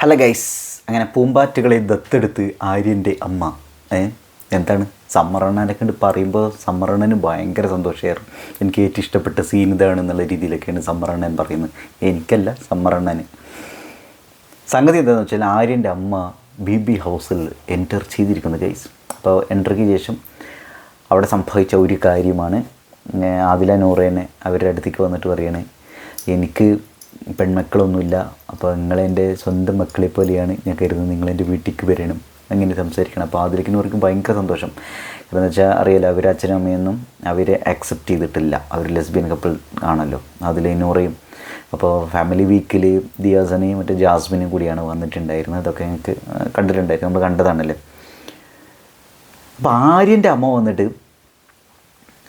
Hello guys അങ്ങനെ പൂമ്പാറ്റകളെ ദത്തെടുത്ത് ആര്യന്റെ അമ്മ. എന്താണ്? സമ്മറണ്ണനെ കണ്ട് പറയുമ്പോൾ സമ്മറണ്ണന് ഭയങ്കര സന്തോഷമായിരുന്നു എനിക്ക് ഏറ്റവും ഇഷ്ടപ്പെട്ട സീൻ ഇതാണ് എന്നുള്ള രീതിയിലൊക്കെയാണ് സമ്മറണ്ണൻ പറയുന്നത്. എനിക്കല്ല സമ്മറണ്ണന്. സംഗതി എന്താണെന്ന് വെച്ചാൽ ആര്യന്റെ അമ്മ ബി ബി ഹൗസിൽ എന്റർ ചെയ്തിരിക്കുന്നു ഗൈസ് അപ്പോൾ എൻട്രിക്ക് ശേഷം അവിടെ സംഭവിച്ച ഒരു കാര്യമാണ് ആദില നൂറേനെ അവരുടെ അടുത്തേക്ക് വന്നിട്ട് പറയണേ എനിക്ക് പെൺമക്കളൊന്നുമില്ല. അപ്പോൾ നിങ്ങളെന്റെ സ്വന്തം മക്കളെ പോലെയാണ് ഞാൻ കരുതുന്നത്. നിങ്ങളെന്റെ വീട്ടിലേക്ക് വരണം. അങ്ങനെ സംസാരിക്കണം. അപ്പോൾ ആദിലേക്ക് നൂറിക്ക് ഭയങ്കര സന്തോഷം. കാരണം എന്ന് വെച്ചാൽ അറിയാലോ അവർ അച്ഛനും അമ്മയൊന്നും അവരെ അക്സെപ്റ്റ് ചെയ്തിട്ടില്ല. അവർ ലെസ്ബിയൻ കപ്പിൾ ആണല്ലോ. അതിൽ നൂറയും. അപ്പോൾ ഫാമിലി വീക്കിൽ ദിയാസനെയും മറ്റേ ജാസ്മിനും കൂടിയാണ് വന്നിട്ടുണ്ടായിരുന്നത്. അതൊക്കെ ഞങ്ങൾക്ക് കണ്ടിട്ടുണ്ടായിരുന്നു. നമ്മൾ കണ്ടതാണല്ലേ. അപ്പോൾ ആര്യന്റെ അമ്മ വന്നിട്ട്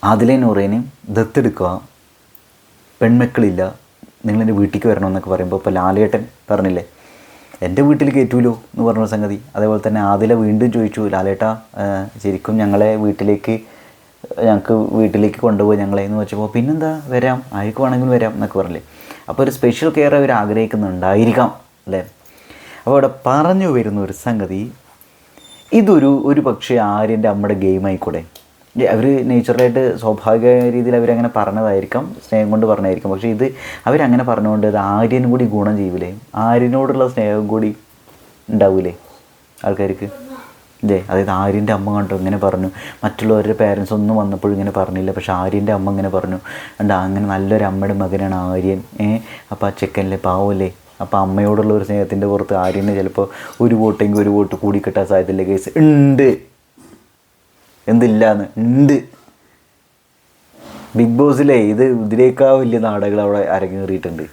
ആദിലെ നൂറേനെയും ദത്തെടുക്കുക. പെൺമക്കളില്ല. നിങ്ങളെന്റെ വീട്ടിലേക്ക് വരണമെന്നൊക്കെ പറയുമ്പോൾ ഇപ്പോൾ ലാലേട്ടൻ പറഞ്ഞില്ലേ എന്റെ വീട്ടിൽ കയറ്റൂലോ? എന്ന് പറഞ്ഞ സംഗതി. അതേപോലെ തന്നെ ആദില വീണ്ടും ചോദിച്ചു ലാലേട്ടാ ശരിക്കും ഞങ്ങളെ വീട്ടിലേക്ക് ഞങ്ങൾക്ക് വീട്ടിലേക്ക് കൊണ്ടുപോയി ഞങ്ങളെ എന്ന് വെച്ചപ്പോൾ പിന്നെന്താ വരാം ആർക്ക് വേണമെങ്കിലും വരാം എന്നൊക്കെ പറഞ്ഞില്ലേ. അപ്പോൾ ഒരു സ്പെഷ്യൽ കെയർ അവർ ആഗ്രഹിക്കുന്നുണ്ടായിരിക്കാം അല്ലേ? അപ്പോൾ അവിടെ പറഞ്ഞു വരുന്ന ഒരു സംഗതി ഇതൊരു ഒരു പക്ഷേ ആര്യന്റെ അമ്മയുടെ ഗെയിം ആയിക്കൂടെ? അവർ നേച്ചുറലായിട്ട് സ്വാഭാവിക രീതിയിൽ അവരങ്ങനെ പറഞ്ഞതായിരിക്കാം സ്നേഹം കൊണ്ട് പറഞ്ഞതായിരിക്കും. പക്ഷേ ഇത് അവരങ്ങനെ പറഞ്ഞുകൊണ്ട് ഇത് ആര്യനും കൂടി ഗുണം ചെയ്യൂലേ? ആര്യനോടുള്ള സ്നേഹം കൂടി ഉണ്ടാവൂലേ ആൾക്കാർക്ക്? ഇല്ലേ? അതായത് ആര്യന്റെ അമ്മ കണ്ടു ഇങ്ങനെ പറഞ്ഞു. മറ്റുള്ളവരുടെ പേരൻസ് ഒന്നും വന്നപ്പോഴും ഇങ്ങനെ പറഞ്ഞില്ല. പക്ഷേ ആര്യന്റെ അമ്മ ഇങ്ങനെ പറഞ്ഞു. എന്താ അങ്ങനെ നല്ലൊരു അമ്മയുടെ മകനാണ് ആര്യൻ. ഏ? അപ്പോൾ ആ ചെക്കനിലെ പാവല്ലേ? അപ്പോൾ അമ്മയോടുള്ള ഒരു സ്നേഹത്തിന്റെ പുറത്ത് ആര്യനെ ചിലപ്പോൾ ഒരു വോട്ടെങ്കിൽ ഒരു വോട്ട് കൂടി കിട്ടാൻ സാധ്യതയില്ല കേസ്. ഉണ്ട്. എന്തില്ലാന്ന്. ഉണ്ട് ബിഗ് ബോസിലെ ഇത് ഇതിലേക്കാ വലിയ നാടകൾ അവിടെ അരങ്ങേറിയിട്ടുണ്ട്.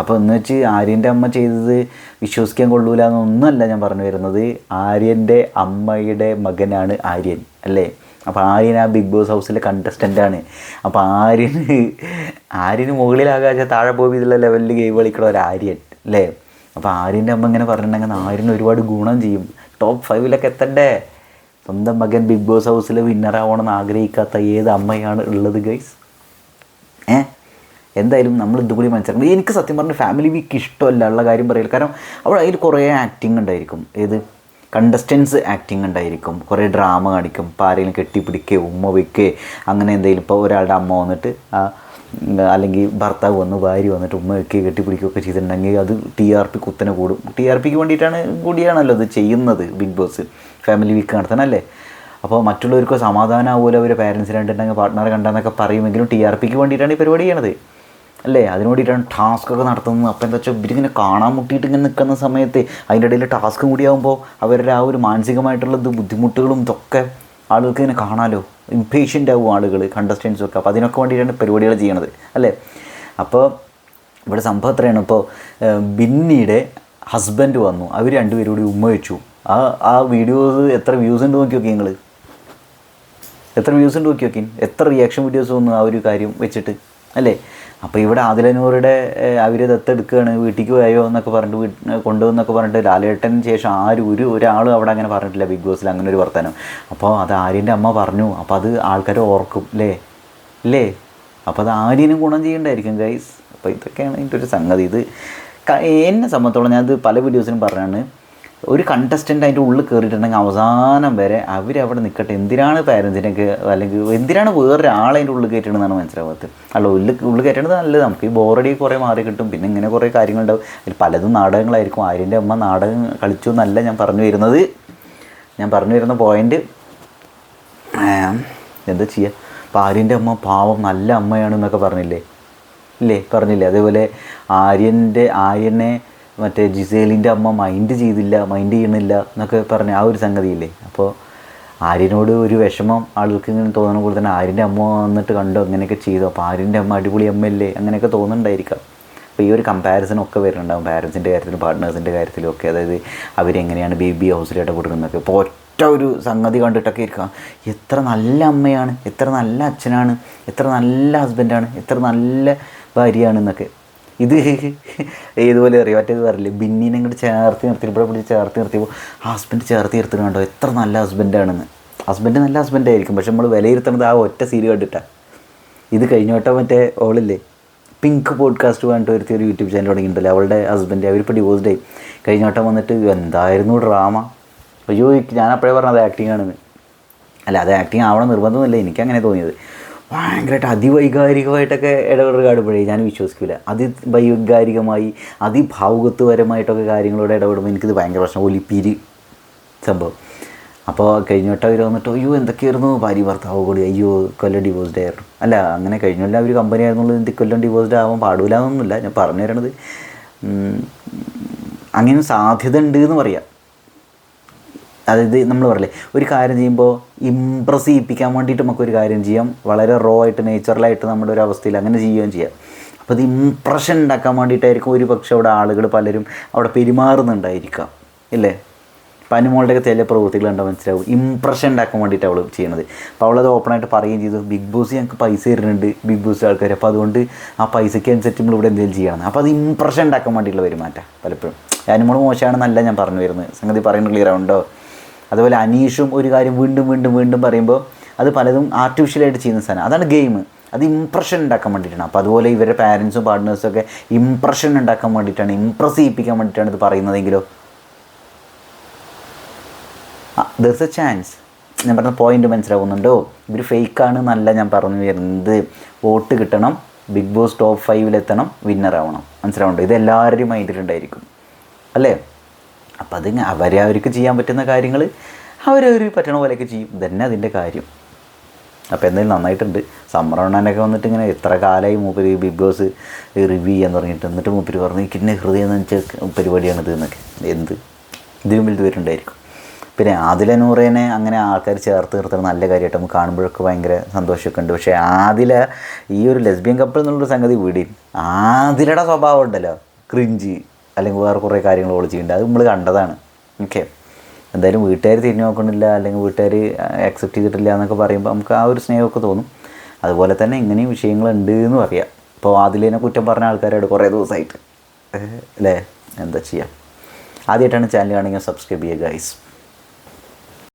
അപ്പോൾ എന്ന് വെച്ച് ആര്യന്റെ അമ്മ ചെയ്തത് വിശ്വസിക്കാൻ കൊള്ളൂല എന്നൊന്നുമല്ല ഞാൻ പറഞ്ഞു വരുന്നത്. ആര്യന്റെ അമ്മയുടെ മകനാണ് ആര്യൻ അല്ലേ? അപ്പോൾ ആര്യൻ ആ ബിഗ് ബോസ് ഹൗസിലെ കണ്ടസ്റ്റന്റാണ് അപ്പോൾ ആര്യന് ആര്യന് മുകളിലാകാശ താഴെ പോയി ഇതിലുള്ള ലെവലിൽ ഗെയിം കളിക്കണ ഒരു ആര്യൻ അല്ലേ? അപ്പോൾ ആര്യന്റെ അമ്മ ഇങ്ങനെ പറഞ്ഞിട്ടുണ്ടെങ്കിൽ ആര്യന് ഒരുപാട് ഗുണം ചെയ്യും. ടോപ്പ് ഫൈവിലൊക്കെ എത്തണ്ടേ? സ്വന്തം മകൻ ബിഗ് ബോസ് ഹൗസിൽ വിന്നർ ആവണമെന്ന് ആഗ്രഹിക്കാത്ത ഏത് അമ്മയാണ് ഉള്ളത് ഗൈസ് ഏ? എന്തായാലും നമ്മൾ ഇതുകൂടി മനസ്സിലാക്കണം. എനിക്ക് സത്യം പറഞ്ഞ ഫാമിലി വീക്ക് ഇഷ്ടമല്ല ഉള്ള കാര്യം പറയില്ല കാരണം അവിടെ അതിൽ കുറേ ആക്ടിങ് ഉണ്ടായിരിക്കും. ഏത്? കണ്ടസ്റ്റൻസ് ആക്ടിങ് ഉണ്ടായിരിക്കും. കുറേ ഡ്രാമ കാണിക്കും. ഇപ്പോൾ ആരെങ്കിലും കെട്ടിപ്പിടിക്കുകയോ ഉമ്മ വയ്ക്കുകയോ അങ്ങനെ എന്തെങ്കിലും ഇപ്പോൾ ഒരാളുടെ അമ്മ വന്നിട്ട് അല്ലെങ്കിൽ ഭർത്താവ് വന്ന് ഭാര്യ വന്നിട്ട് ഉമ്മ വയ്ക്കുകയോ കെട്ടിപ്പിടിക്കുകയൊക്കെ ചെയ്തിട്ടുണ്ടെങ്കിൽ അത് ടി ആർ പി കുത്തനെ കൂടും. ടി ആർ പിക്ക് വേണ്ടിയിട്ടാണ് കൂടിയാണല്ലോ അത് ചെയ്യുന്നത് ബിഗ് ബോസ് ഫാമിലി വീക്ക് നടത്തണല്ലേ അപ്പോൾ മറ്റുള്ളവർക്ക് സമാധാനമാവുമല്ലോ അവർ പാരൻസ് കണ്ടിട്ടുണ്ടെങ്കിൽ പാർട്ട്ണറെ കണ്ടെന്നൊക്കെ പറയുമെങ്കിലും ടി ആർ പിക്ക് വേണ്ടിയിട്ടാണ് ഈ പരിപാടി ചെയ്യണത്. അല്ലേ? അതിന് വേണ്ടിയിട്ടാണ് ടാസ്ക് ഒക്കെ നടത്തുന്നത്. അപ്പോൾ എന്താ വെച്ചാൽ ഇവരിങ്ങനെ കാണാൻ മുട്ടിയിട്ട് ഇങ്ങനെ നിൽക്കുന്ന സമയത്ത് അതിന്റെ ഇടയിൽ ടാസ്ക് കൂടിയാകുമ്പോൾ അവരുടെ ആ ഒരു മാനസികമായിട്ടുള്ള ഇത് ബുദ്ധിമുട്ടുകളും ഇതൊക്കെ ആളുകൾക്ക് ഇങ്ങനെ കാണാമല്ലോ ഇംപേഷ്യന്റ് ആവും ആളുകൾ കണ്ടസ്റ്റൻസും ഒക്കെ. അപ്പോൾ അതിനൊക്കെ വേണ്ടിയിട്ടാണ് പരിപാടികൾ ചെയ്യണത്. അല്ലേ? അപ്പോൾ ഇവിടെ സംഭവം എത്രയാണ് ഇപ്പോൾ ബിന്നിയുടെ ഹസ്ബൻഡ് വന്നു. അവർ രണ്ടുപേരും കൂടി ഉമ്മ വെച്ചു. ആ ആ വീഡിയോസ് എത്ര വ്യൂസ് ഉണ്ട് നോക്കി നോക്കി നിങ്ങൾ എത്ര വ്യൂസ് ഉണ്ട് നോക്കി നോക്കി എത്ര റിയാക്ഷൻ വീഡിയോസ് വന്നു ആ ഒരു കാര്യം വെച്ചിട്ട് അല്ലേ? അപ്പോൾ ഇവിടെ ആദിലനൂറുടെ അവർ ദത്തെടുക്കുകയാണ് വീട്ടിലേക്ക് പോയോ എന്നൊക്കെ പറഞ്ഞിട്ട് വീട്ടിൽ കൊണ്ടുവന്നൊക്കെ പറഞ്ഞിട്ട് ലാലേട്ടന് ശേഷം ആരും ഒരു ഒരാളും അവിടെ അങ്ങനെ പറഞ്ഞിട്ടില്ല ബിഗ് ബോസിൽ അങ്ങനെ ഒരു വർത്തമാനം അപ്പോൾ അത് ആര്യന്റെ അമ്മ പറഞ്ഞു അപ്പോൾ അത് ആൾക്കാർ ഓർക്കും അല്ലേ അല്ലേ അപ്പോൾ അത് ആര്യനും ഗുണം ചെയ്യണ്ടായിരിക്കും ഗൈസ് അപ്പോൾ ഇതൊക്കെയാണ് ഇതിന്റെ ഒരു സംഗതി. ഇത് എന്നെ സംബന്ധിച്ചോളം ഞാനത് പല വീഡിയോസിലും പറഞ്ഞാണ് ഒരു കണ്ടസ്റ്റന്റ് അതിന്റെ ഉള്ളിൽ കയറിയിട്ടുണ്ടെങ്കിൽ അവസാനം വരെ അവരവിടെ നിൽക്കട്ടെ എന്തിനാണ് പാരൻസിനൊക്കെ അല്ലെങ്കിൽ എന്തിനാണ് വേറൊരാളെ അതിന്റെ ഉള്ളിൽ കയറ്റണമെന്നാണ് മനസ്സിലാവാത്തത്. അല്ല ഉള്ളിൽ ഉള്ളിൽ കയറ്റണത് നല്ലത്. നമുക്ക് ഈ ബോറടി കുറേ മാറി കിട്ടും. പിന്നെ ഇങ്ങനെ കുറേ കാര്യങ്ങളുണ്ടാവും. അതിൽ പലതും നാടകങ്ങളായിരിക്കും. ആര്യന്റെ അമ്മ നാടകം കളിച്ചു എന്നല്ല ഞാൻ പറഞ്ഞു വരുന്നത്. ഞാൻ പറഞ്ഞു വരുന്ന പോയിന്റ് എന്താ ചെയ്യുക അപ്പം ആര്യന്റെ അമ്മ പാവം നല്ല അമ്മയാണെന്നൊക്കെ പറഞ്ഞില്ലേ? ഇല്ലേ? പറഞ്ഞില്ലേ? അതേപോലെ ആര്യന്റെ ആര്യനെ മറ്റേ ജിസേലിന്റെ അമ്മ മൈൻഡ് ചെയ്തില്ല മൈൻഡ് ചെയ്യണില്ല എന്നൊക്കെ പറഞ്ഞ ആ ഒരു സംഗതിയില്ലേ? അപ്പോൾ ആര്യനോട് ഒരു വിഷമം ആളുകൾക്ക് ഇങ്ങനെ തോന്നുന്ന പോലെ തന്നെ ആര്യന്റെ അമ്മ വന്നിട്ട് കണ്ടു അങ്ങനെയൊക്കെ ചെയ്തു? അപ്പോൾ ആര്യന്റെ അമ്മ അടിപൊളി അമ്മയല്ലേ അങ്ങനെയൊക്കെ തോന്നുന്നുണ്ടായിരിക്കാം. അപ്പോൾ ഈ ഒരു കമ്പാരിസൺ ഒക്കെ വരുന്നുണ്ടാവും പാരൻസിന്റെ കാര്യത്തിലും പാർട്ട്നേഴ്സിന്റെ കാര്യത്തിലും ഒക്കെ. അതായത് അവരെങ്ങനെയാണ് ബേബി ഹൗസിലായിട്ട് കൊടുക്കുന്നതൊക്കെ. ഇപ്പോൾ ഒറ്റ ഒരു സംഗതി കണ്ടിട്ടൊക്കെ ഇരിക്കുക എത്ര നല്ല അമ്മയാണ് എത്ര നല്ല അച്ഛനാണ് എത്ര നല്ല ഹസ്ബൻഡാണ് എത്ര നല്ല ഭാര്യയാണെന്നൊക്കെ ഇത് ഏതുപോലെ അറിയാം? മറ്റേത് പറയില്ലേ? ബിന്നിനെ ഇങ്ങോട്ട് ചേർത്ത് നിർത്തി ഇവിടെ പിടിച്ച് ചേർത്ത് നിർത്തിയപ്പോൾ ഹസ്ബൻഡ് ചേർത്ത് നിർത്തി കണ്ടോ? എത്ര നല്ല ഹസ്ബൻഡാണെന്ന് ഹസ്ബൻഡ് നല്ല ഹസ്ബൻഡായിരിക്കും പക്ഷെ നമ്മൾ വിലയിരുത്തണത് ആ ഒറ്റ സീരി കണ്ടിട്ടാണ് ഇത് കഴിഞ്ഞ വട്ടം മറ്റേ ഓളില്ലേ? പിങ്ക് പോഡ്കാസ്റ്റ് പറഞ്ഞിട്ട് ഒരുത്തി ഒരു യൂട്യൂബ് ചാനൽ തുടങ്ങിയിട്ടുണ്ടല്ലോ. അവളുടെ ഹസ്ബൻഡ് അവരിപ്പോൾ ഡിവോഴ്സ്ഡ് ആയി. കഴിഞ്ഞ വട്ടം വന്നിട്ട് എന്തായിരുന്നു ഡ്രാമ അയ്യോ ഞാൻ അപ്പോഴേ പറഞ്ഞത് ആക്ടിങ് ആണെന്ന്. അല്ല അത് ആക്ടിങ് ആവണം നിർബന്ധമൊന്നുമില്ല. എനിക്ക് അങ്ങനെ തോന്നിയത്. ഭയങ്കരമായിട്ട് അതിവൈകാരികമായിട്ടൊക്കെ ഇടപെടുക കാണുമ്പോഴേ ഞാൻ വിശ്വസിക്കില്ല അതി വൈകാരികമായി അതിഭാവുകത്വപരമായിട്ടൊക്കെ കാര്യങ്ങളോട് ഇടപെടുമ്പോൾ എനിക്കിത് ഭയങ്കര പ്രശ്നം. ഒലിപ്പീര് സംഭവം. അപ്പോൾ കഴിഞ്ഞ വട്ടം അവർ വന്നിട്ട് അയ്യോ എന്തൊക്കെയായിരുന്നു? ഭാര്യ ഭർത്താവ് കൂടി. അയ്യോ കൊല്ലം ഡിവോഴ്സ്ഡ് ആയിരുന്നു. അല്ല അങ്ങനെ കഴിഞ്ഞ. കൊല്ലം അവർ കമ്പനി ആയിരുന്നുള്ളൂ. എന്ത് കൊല്ലം ഡിവോഴ്സ്ഡ് ആവാൻ പാടില്ല എന്നൊന്നുമില്ല. ഞാൻ പറഞ്ഞു തരണത് അങ്ങനെ സാധ്യത ഉണ്ട് എന്ന് പറയാം. അതായത് നമ്മൾ പറയില്ലേ ഒരു കാര്യം ചെയ്യുമ്പോൾ ഇമ്പ്രസ് ചെയ്യിപ്പിക്കാൻ വേണ്ടിയിട്ട് നമുക്കൊരു കാര്യം ചെയ്യാം. വളരെ റോ ആയിട്ട് നേച്ചുറലായിട്ട് നമ്മുടെ ഒരു അവസ്ഥയിൽ അങ്ങനെ ചെയ്യുകയും ചെയ്യാം. അപ്പോൾ അത് ഇമ്പ്രഷൻ ഉണ്ടാക്കാൻ വേണ്ടിയിട്ടായിരിക്കും ഒരു പക്ഷേ അവിടെ ആളുകൾ പലരും അവിടെ പെരുമാറുന്നുണ്ടായിരിക്കാം. ഇല്ലേ? പനിമോളുടെയൊക്കെ ചില പ്രവൃത്തികൾ ഉണ്ടാവും മനസ്സിലാവും. ഇമ്പ്രഷൻ ഉണ്ടാക്കാൻ വേണ്ടിയിട്ട് അവൾ ചെയ്യുന്നത് അപ്പോൾ അവളത് ഓപ്പണായിട്ട് പറയുകയും ചെയ്തു. ബിഗ് ബോസ് ഞങ്ങൾക്ക് പൈസ തരുന്നുണ്ട് ബിഗ് ബോസ് ആൾക്കാർ അപ്പോൾ അതുകൊണ്ട് ആ പൈസയ്ക്ക് അനുസരിച്ച് നമ്മൾ ഇവിടെ എന്തെങ്കിലും ചെയ്യണം. അപ്പോൾ അത് ഇമ്പ്രഷൻ ഉണ്ടാക്കാൻ വേണ്ടിയിട്ടുള്ള പെരുമാറ്റം പലപ്പോഴും. അനുമോൾ മോശമാണെന്നല്ല ഞാൻ പറഞ്ഞു വരുന്നത്. സംഗതി പറയുന്നത് ക്ലിയർ ആവുണ്ടോ അതുപോലെ അനീഷും ഒരു കാര്യം വീണ്ടും വീണ്ടും വീണ്ടും പറയുമ്പോൾ അത് പലതും ആർട്ടിഫിഷ്യലായിട്ട് ചെയ്യുന്ന സാധനം. അതാണ് ഗെയിം അത് ഇമ്പ്രഷൻ ഉണ്ടാക്കാൻ വേണ്ടിയിട്ടാണ്. അപ്പോൾ അതുപോലെ ഇവരുടെ പാരൻസും പാർട്ട്നേഴ്സും ഒക്കെ ഇമ്പ്രഷൻ ഉണ്ടാക്കാൻ വേണ്ടിയിട്ടാണ് ഇമ്പ്രസ് ചെയ്യിപ്പിക്കാൻ വേണ്ടിയിട്ടാണ് ഇത് പറയുന്നതെങ്കിലോ? ദർസ് എ ചാൻസ് ഞാൻ പറഞ്ഞ പോയിന്റ് മനസ്സിലാവുന്നുണ്ടോ? ഇവർ ഫേക്കാണ് നല്ല ഞാൻ പറഞ്ഞു വരുന്നത്. വോട്ട് കിട്ടണം ബിഗ് ബോസ് ടോപ്പ് ഫൈവിലെത്തണം വിന്നർ ആവണം. മനസ്സിലാവുണ്ടോ ഇത് എല്ലാവരുടെയും മൈൻഡിലുണ്ടായിരിക്കും അല്ലേ? അപ്പം അത് അവരെ അവർക്ക് ചെയ്യാൻ പറ്റുന്ന കാര്യങ്ങൾ അവരവർ പറ്റണ പോലെയൊക്കെ ചെയ്യും. ഇതന്നെ അതിന്റെ കാര്യം. അപ്പോൾ എന്തായാലും നന്നായിട്ടുണ്ട്. സമ്മറണ്ണനൊക്കെ വന്നിട്ട് ഇങ്ങനെ ഇത്ര കാലമായി മൂപ്പര് ബിഗ് ബോസ് റിവ്യൂ ചെയ്യാൻ തുടങ്ങിയിട്ട്. എന്നിട്ട് മൂപ്പര് പറഞ്ഞു കിന്നെ ഹൃദയം എന്ന് വെച്ച പരിപാടിയാണിത് എന്നൊക്കെ. എന്ത്? ഇതിലും വലുത് വരുന്നുണ്ടായിരിക്കും പിന്നെ ആദില നൂറേനെ അങ്ങനെ ആൾക്കാർ ചേർത്ത് നിർത്തുന്ന നല്ല കാര്യമായിട്ട് നമുക്ക് കാണുമ്പോഴൊക്കെ ഭയങ്കര സന്തോഷമൊക്കെ ഉണ്ട്. പക്ഷേ ആദില ഈ ഒരു ലെസ്ബിയൻ കപ്പിൾ എന്നുള്ളൊരു സംഗതി വിടി ആദിലയുടെ സ്വഭാവം ഉണ്ടല്ലോ. ക്രിഞ്ചി. അല്ലെങ്കിൽ വേറെ കുറേ കാര്യങ്ങൾ ഓൾ ചെയ്യുന്നുണ്ട് അത് നമ്മൾ കണ്ടതാണ്. ഓക്കെ എന്തായാലും വീട്ടുകാർ തിരിഞ്ഞു നോക്കണില്ല അല്ലെങ്കിൽ വീട്ടുകാർ അക്സെപ്റ്റ് ചെയ്തിട്ടില്ല എന്നൊക്കെ പറയുമ്പോൾ നമുക്ക് ആ ഒരു സ്നേഹമൊക്കെ തോന്നും. അതുപോലെ തന്നെ ഇങ്ങനെയും വിഷയങ്ങളുണ്ട് എന്ന് പറയാം. ഇപ്പോൾ അതിലേനെ കുറ്റം പറഞ്ഞ ആൾക്കാരോട് കുറേ ദിവസമായിട്ട് അല്ലേ? എന്താ ചെയ്യാം? ആദ്യമായിട്ടാണ് ചാനൽ കാണുമെങ്കിൽ സബ്സ്ക്രൈബ് ചെയ്യുക ഗൈസ്